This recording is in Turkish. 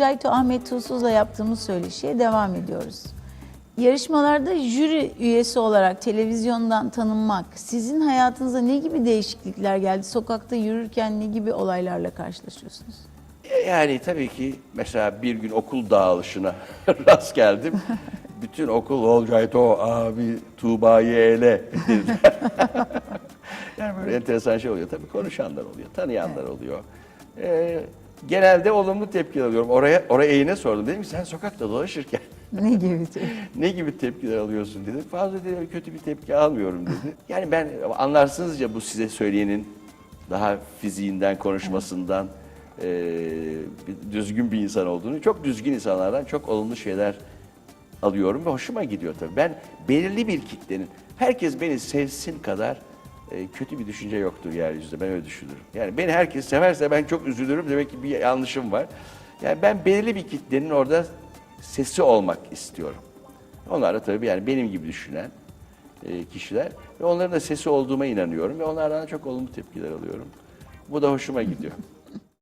Olcay Ahmet Tuğsuz'la yaptığımız söyleşiye devam ediyoruz. Yarışmalarda jüri üyesi olarak televizyondan tanınmak sizin hayatınıza ne gibi değişiklikler geldi? Sokakta yürürken ne gibi olaylarla karşılaşıyorsunuz? Yani tabii ki mesela bir gün okul dağılışına rast geldim. Bütün okul Olcay To abi Tuğba'yı ele yani böyle enteresan şey oluyor. Tabii konuşanlar oluyor, tanıyanlar oluyor. Ee, genelde olumlu tepkiler alıyorum. Oraya oraya eğine sordum. Dedim ki sen sokakta dolaşırken Ne gibi? ne gibi tepkiler alıyorsun dedim. Fazla dedi kötü bir tepki almıyorum dedi. Yani ben anlarsınız ya bu size söyleyenin daha fiziğinden, konuşmasından bir- düzgün bir insan olduğunu. Çok düzgün insanlardan çok olumlu şeyler alıyorum ve hoşuma gidiyor tabii. Ben belirli bir kitlenin, herkes beni sevsin kadar e, kötü bir düşünce yoktur yeryüzünde. Ben öyle düşünürüm. Yani beni herkes severse ben çok üzülürüm. Demek ki bir yanlışım var. Yani ben belirli bir kitlenin orada sesi olmak istiyorum. Onlar da tabii yani benim gibi düşünen e, kişiler ve onların da sesi olduğuma inanıyorum ve onlardan çok olumlu tepkiler alıyorum. Bu da hoşuma gidiyor.